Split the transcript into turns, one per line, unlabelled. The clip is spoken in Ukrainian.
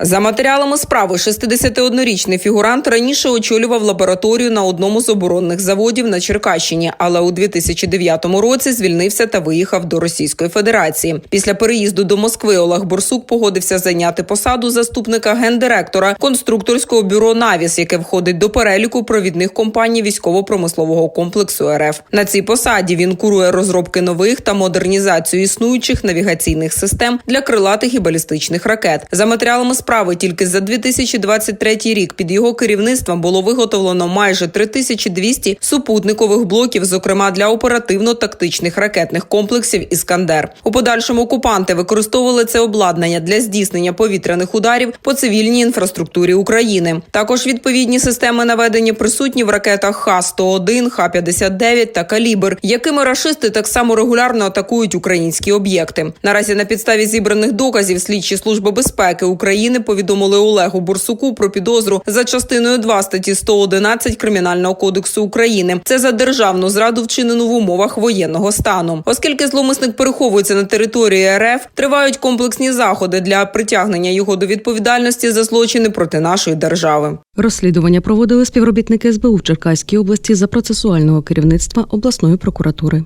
За матеріалами справи, 61-річний фігурант раніше очолював лабораторію на одному з оборонних заводів на Черкащині, але у 2009 році звільнився та виїхав до Російської Федерації. Після переїзду до Москви Олег Борсук погодився зайняти посаду заступника гендиректора конструкторського бюро Навіс, яке входить до переліку провідних компаній військово-промислового комплексу РФ. На цій посаді він курує розробки нових та модернізацію існуючих навігаційних систем для крилатих і балістичних ракет. За матеріалами справи тільки за 2023 рік під його керівництвом було виготовлено майже 3200 супутникових блоків, зокрема для оперативно-тактичних ракетних комплексів Іскандер. У подальшому окупанти використовували це обладнання для здійснення повітряних ударів по цивільній інфраструктурі України. Також відповідні системи наведення присутні в ракетах Х-101, Х-59 та Калібр, якими рашисти так само регулярно атакують українські об'єкти. Наразі на підставі зібраних доказів слідчі служби безпеки України повідомили Олегу Борсуку про підозру за частиною 2 статті 111 Кримінального кодексу України. Це за державну зраду вчинену в умовах воєнного стану. Оскільки зловмисник переховується на території РФ, тривають комплексні заходи для притягнення його до відповідальності за злочини проти нашої держави.
Розслідування проводили співробітники СБУ в Черкаській області за процесуального керівництва обласної прокуратури.